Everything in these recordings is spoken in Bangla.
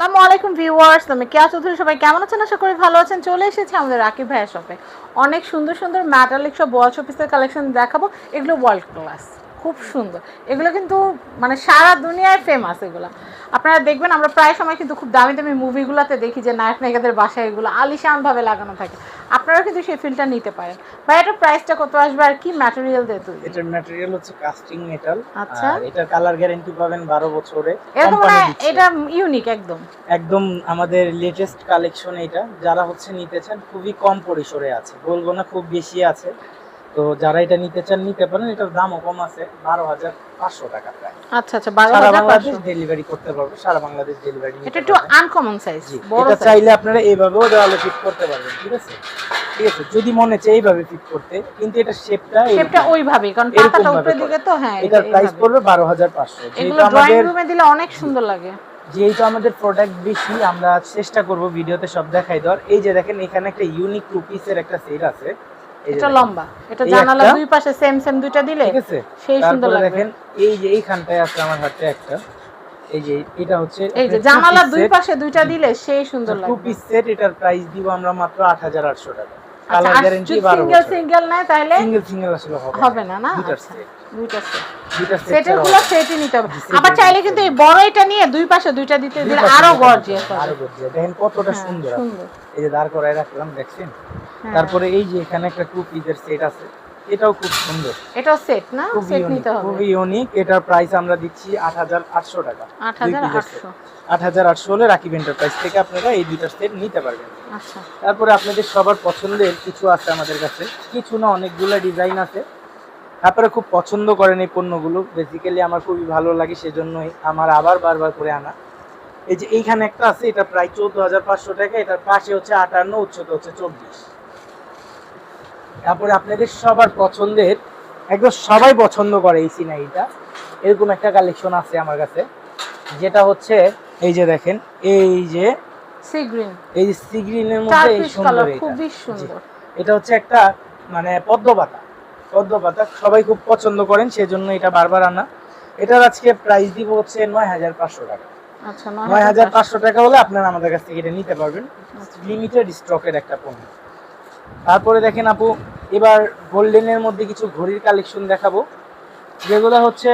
আসসালামু আলাইকুম ভিউয়ার্স, আমি কেয়া চৌধুরী, সবাই কেমন আছেন? আশা করি ভালো আছেন। চলে এসেছি আমাদের রাকিব ভাইয়ের শপে অনেক সুন্দর সুন্দর ম্যাটালিক সব বয়স অফিসের কালেকশন দেখাবো। এগুলো ওয়ার্ল্ড ক্লাস খুব সুন্দর। এগুলো কিন্তু মানে সারা দুনিয়ায় ফেমাস এগুলো। আপনারা দেখবেন, আমরা প্রায় সময় কিন্তু খুব দামি দামি মুভিগুলোতে দেখি যে নায়ক নায়িকাদের বাসায় এগুলো আলিশানভাবে লাগানো থাকে। আপনারা কিন্তু সেই ফিলটা নিতে পারেন। ভাই এটার প্রাইসটা কত আসবে আর কি ম্যাটেরিয়াল দিয়ে তৈরি? এটার ম্যাটেরিয়াল হচ্ছে কাস্টিং মেটাল আচ্ছা। এটা এটার কালার গ্যারান্টি পাবেন 12 বছরে। মানে এটা ইউনিক একদম। একদম আমাদের লেটেস্ট কালেকশন এটা। যারা হচ্ছে নিতে চান খুবই কম পরিসরে আছে। বলব না খুব বেশি আছে। তো যারা এটা নিতে চান নিতে পারেন। এটার দামও কম আছে বারো হাজার পাঁচশো টাকা প্রায়। আচ্ছা আচ্ছা বারো সারা বাংলাদেশ ডেলিভারি করতে পারব সারা বাংলাদেশ ডেলিভারি এটা একটু আনকমন সাইজ এটা চাইলে আপনারা এইভাবেও দেওয়ালে ফিট করতে পারবেন ঠিক আছে? ঠিক আছে যদি মনে চাই এইভাবে ফিট করতে কিন্তু এটা শেপটা শেপটা ওইভাবেই কারণ পাতাটা ভাবে উপরে দিকে তো হ্যাঁ এটার এটা প্রাইস। পড়বে বারো হাজার পাঁচশো। যেহেতু আমাদের রুমে দিলে অনেক সুন্দর লাগে। যেহেতু আমাদের প্রোডাক্ট বেশি আমরা চেষ্টা করব ভিডিওতে সব দেখাই দেওয়ার। এই যে দেখেন এখানে একটা ইউনিক টু পিসের একটা সেট আছে। এটা লম্বা। এটা জানালা দুই পাশে সেম সেম দুইটা দিলে ঠিক আছে? সেই সুন্দর লাগবে। দেখেন এই যে এইখানটায় আছে আমার হাতে একটা। এই যে এটা হচ্ছে এই যে জানালা দুই পাশে দুইটা দিলে সেই সুন্দর টু লাগবে। পিস সেট এটার প্রাইস দিব আমরা মাত্র 8800 টাকা। আচ্ছা কালার গ্যারান্টি 12 সিঙ্গেল সিঙ্গেল নেয় তাহলে সিঙ্গেল সিঙ্গেল আসলে হবে হবে না না? দুইটার আচ্ছা, সেট দুইটা সেট দুইটার সেট সেটেরগুলো সেটই নিতে হবে। আবার চাইলে কিন্তু এই বড় এটা নিয়ে দুই পাশে দুইটা দিতে দিলে আরও গর্জিয়াস হবে। আরও গর্জিয়াস দেখেন কতটা হ্যাঁ, সুন্দর এই যে দাঁড় করায় রাখলাম দেখছেন। তারপরে এই যে এখানে একটা টু পিসের সেট আছে এটাও খুব সুন্দর। এটাও সেট না? সেট নিতে হবে। খুবই ইউনিক এটার প্রাইস আমরা দিচ্ছি আট হাজার আটশো টাকা। আট হাজার আটশো। আট হাজার আটশো হলে রাকিব এন্টারপ্রাইজ থেকে আপনারা এই দুইটা সেট নিতে পারবেন। আচ্ছা। তারপরে আপনাদের সবার পছন্দের কিছু আছে আমাদের কাছে। কিছু না অনেকগুলো ডিজাইন আছে। তারপরে খুব পছন্দ করেন এই পণ্যগুলো। বেসিক্যালি আমার খুবই ভালো লাগে সেজন্যই আমার আবার বারবার করে আনা। এই যে এইখানে একটা আছে এটা প্রায় চোদ্দ হাজার পাঁচশো টাকা। এটার পাশে হচ্ছে আটান্ন উচ্চতা হচ্ছে চব্বিশ। তারপরে আপনাদের সবার পছন্দের একদম সবাই পছন্দ করে এই সিনারিটা। এরকম একটা কালেকশন আছে আমার কাছে যেটা হচ্ছে এই যে দেখেন এই যে সি গ্রিন এই সি গ্রিনের মধ্যে এই সুন্দর এটা। খুবই সুন্দর। এটা হচ্ছে একটা মানে পদ্ম পাতা পদ্ম পাতা সবাই খুব পছন্দ করেন সেজন্য এটা বারবার আনা। এটার আজকে প্রাইস দিব হচ্ছে নয় হাজার পাঁচশো টাকা। আচ্ছা নয় হাজার পাঁচশো। টাকা হলে আপনারা আমাদের কাছ থেকে এটা নিতে পারবেন। আচ্ছা। লিমিটেড স্টকের একটা পণ্য। তারপরে দেখেন আপু, এবার গোল্ডেনের মধ্যে কিছু ঘড়ির কালেকশন দেখাবো। যেগুলো হচ্ছে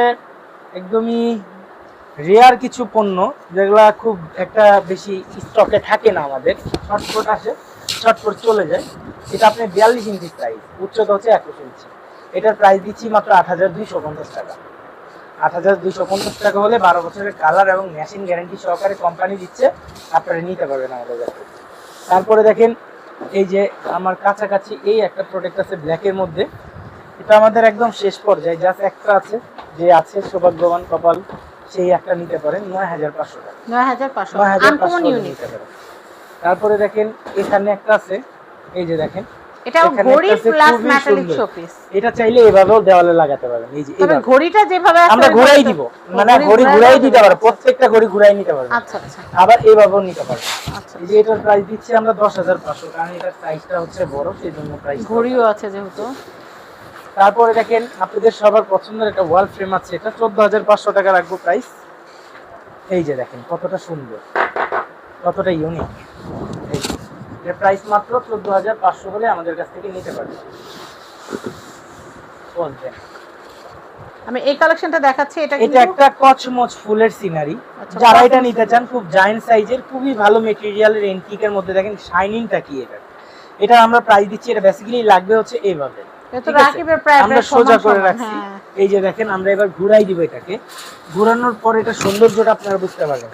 একদমই রেয়ার কিছু পণ্য, যেগুলা খুব একটা বেশি স্টকে থাকে না আমাদের। ছটফট আসে ছটফট চলে যায়। এটা আপনি বিয়াল্লিশ ইঞ্চির প্রাইস উচ্চতা হচ্ছে একুশ ইঞ্চি। এটার প্রাইস দিচ্ছি মাত্র আট হাজার দুইশো পঞ্চাশ টাকা। আট হাজার দুইশো পঞ্চাশ টাকা হলে বারো বছরের কালার এবং মেশিন গ্যারান্টি সহকারে কোম্পানি দিচ্ছে, আপনারা নিতে পারবেন আমাদের কাছে। তারপরে দেখেন এই যে আমার কাছাকাছি এই একটা প্রোডাক্ট আছে ব্ল্যাকের মধ্যে। এটা আমাদের একদম শেষ পর্যায়ে জাস্ট একটা আছে যে আছে সৌভাগ্যবান কপাল সেই একটা নিতে পারেন নয় হাজার পাঁচশো টাকা। নয় হাজার পাঁচশো নিতে পারেন। তারপরে দেখেন এখানে একটা আছে এই যে দেখেন এটাও ঘড়ি প্লাস খুবই ম্যাটালিক শোপিস এটা চাইলে এভাবেও দেওয়ালে লাগাতে পারবেন এই যে এভাবে। ঘড়িটা যেভাবে আমরা ঘুরাই দিব। মানে ঘড়ি ঘুরাই দিতে পারব। প্রত্যেকটা ঘড়ি ঘুরাই নিতে পারব। আচ্ছা আচ্ছা। আবার এভাবেও নিতে পারব। আচ্ছা এই যে এটার প্রাইস দিচ্ছি আমরা দশ হাজার পাঁচশো কারণ এটার সাইজটা হচ্ছে বড় সেই জন্য প্রাইস ঘড়িও আছে যেহেতু। তারপরে দেখেন আপনাদের সবার পছন্দের একটা ওয়াল ফ্রেম আছে এটা। চোদ্দ হাজার পাঁচশো টাকা রাখব প্রাইস এই যে দেখেন কতটা সুন্দর। কতটা ইউনিক এর প্রাইস মাত্র চোদ্দ হাজার পাঁচশো হলে আমাদের কাছ থেকে নিতে বলছেন আমি এই কালেকশনটা দেখাচ্ছি এটা এটা একটা কচমচ ফুলের সিনারি আচ্ছা, যারা এটা নিতে চান খুব জায়েন্ট সাইজের খুবই ভালো মেটেরিয়ালের এন্টিকের মধ্যে দেখেন শাইনিংটা কি এটা। এটা আমরা প্রাইস দিচ্ছি এটা বেসিক্যালি লাগবে হচ্ছে এইভাবে। আমরা সোজা করে রাখছি। হ্যাঁ। এই যে দেখেন আমরা এবার ঘুরাই দিব এটাকে। ঘুরানোর পর এটা সৌন্দর্যটা আপনারা বুঝতে পারবেন।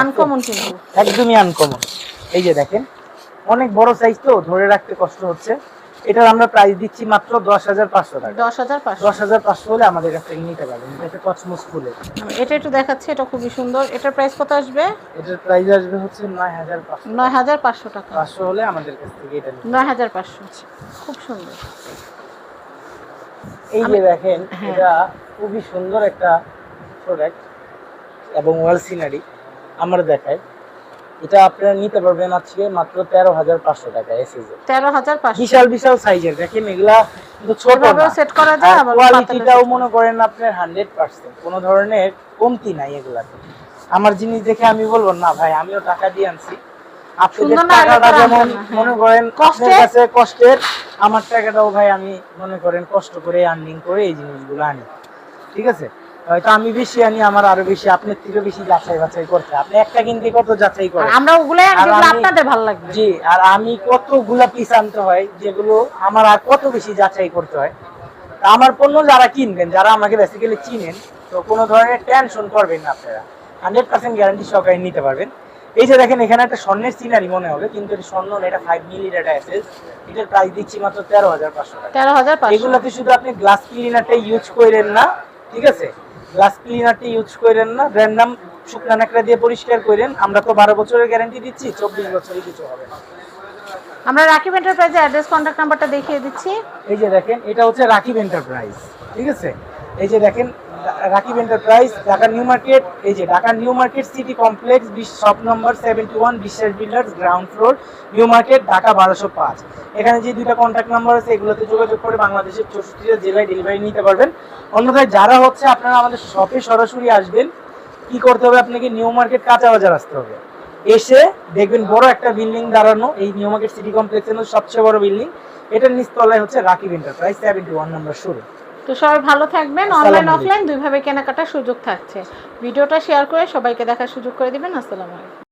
আনকমন কিন্তু। একদমই আনকমন এই যে দেখেন অনেক বড় সাইজ তো ধরে রাখতে কষ্ট হচ্ছে। এটার আমরা প্রাইস দিচ্ছি মাত্র দশ হাজার পাঁচশো টাকা। দশ হাজার দশ হাজার পাঁচশো হলে আমাদের কাছ থেকে নিতে পারবেন। এটা কসমস ফুলের এটা একটু দেখাচ্ছি এটা খুবই সুন্দর। এটার প্রাইস কত আসবে? এটার প্রাইস আসবে হচ্ছে নয় হাজার পাঁচশো নয় হাজার পাঁচশো টাকা। পাঁচশো হলে আমাদের কাছ থেকে এটা নয় হাজার পাঁচশো। খুব সুন্দর। এই যে দেখেন হ্যাঁ। এটা খুবই সুন্দর একটা প্রোডাক্ট এবং ওয়াল সিনারি আমরা দেখাই। এটা আপনারা নিতে পারবেন আজকে মাত্র তেরো হাজার পাঁচশো টাকা এসএসএ তেরো হাজার বিশাল বিশাল সাইজের দেখেন এগুলা কিন্তু ছোট সেট করা যায় কোয়ালিটিটাও মনে করেন আপনার হান্ড্রেড পার্সেন্ট কোনো ধরনের কমতি নাই এগুলাতে। আমার জিনিস দেখে আমি বলব না ভাই আমিও টাকা দিয়ে আনছি। আপনাদের টাকাটা যেমন হ্যাঁ। মনে করেন কষ্টের? কষ্টের কাছে কষ্টের আমার টাকাটাও ভাই আমি মনে করেন কষ্ট করে আর্নিং করে এই জিনিসগুলো আনি। ঠিক আছে? হয়তো আমি বেশি আনি আমার আরও বেশি আপনার থেকে বেশি যাচাই বাছাই করতে। আপনি একটা কিনতে কত যাচাই করেন? আমরা ওগুলাই আনি যেগুলো আপনাদের ভালো লাগবে। জি আর আমি কতগুলা পিস আনতে হয় যেগুলো আমার আর কত বেশি যাচাই করতে হয় আমার পণ্য যারা কিনবেন যারা আমাকে বেসিক্যালি চিনেন তো কোনো ধরনের টেনশন করবেন না আপনারা। হান্ড্রেড পার্সেন্ট গ্যারান্টি সহকারে নিতে পারবেন। এই যে দেখেন এখানে একটা স্বর্ণের সিনারি মনে হবে কিন্তু এটা স্বর্ণ এটা ফাইভ মিলির একটা এসএস এটার প্রাইস দিচ্ছি মাত্র তেরো হাজার পাঁচশো টাকা। তেরো হাজার এগুলাতে শুধু আপনি গ্লাস ক্লিনারটা ইউজ করেন না ঠিক আছে? গ্লাস ক্লিনারটি ইউজ করেন না র্যান্ডাম শুকনা নাকড়া দিয়ে পরিষ্কার করেন। আমরা তো বারো বছরের গ্যারান্টি দিচ্ছি চব্বিশ বছরই কিছু হবে না। আমরা রাকিব এন্টারপ্রাইজের অ্যাড্রেস কন্ট্যাক্ট নাম্বারটা দেখিয়ে দিচ্ছি। এই যে দেখেন এটা হচ্ছে রাকিব এন্টারপ্রাইজ ঠিক আছে? এই যে দেখেন Rakib enterprise, Dhaka New Market, এই যে Dhaka New Market city complex shop number seventy one Biswas builders, ground floor, New Market, Dhaka বারোশো পাঁচ। এখানে যে দুইটা কন্ট্যাক্ট নাম্বার আছে, এগুলোতে যোগাযোগ করে বাংলাদেশের চৌষট্টিটা জেলায় ডেলিভারি নিতে পারবেন। অন্যথায় যারা হচ্ছে আপনারা আমাদের শপে সরাসরি আসবেন, কি করতে হবে আপনাকে? নিউ মার্কেট কাঁচা বাজার আসতে হবে। এসে দেখবেন বড় একটা বিল্ডিং দাঁড়ানো, এই নিউ মার্কেট সিটি কমপ্লেক্সের সবচেয়ে বড় বিল্ডিং এটার নিচতলায় হচ্ছে Rakib enterprise seventy one number শুরু তো সবাই ভালো থাকবেন অনলাইন। অফলাইন দুইভাবে কেনাকাটার সুযোগ থাকছে। ভিডিওটা শেয়ার করে সবাইকে দেখার সুযোগ করে দিবেন। আসসালামু আলাইকুম।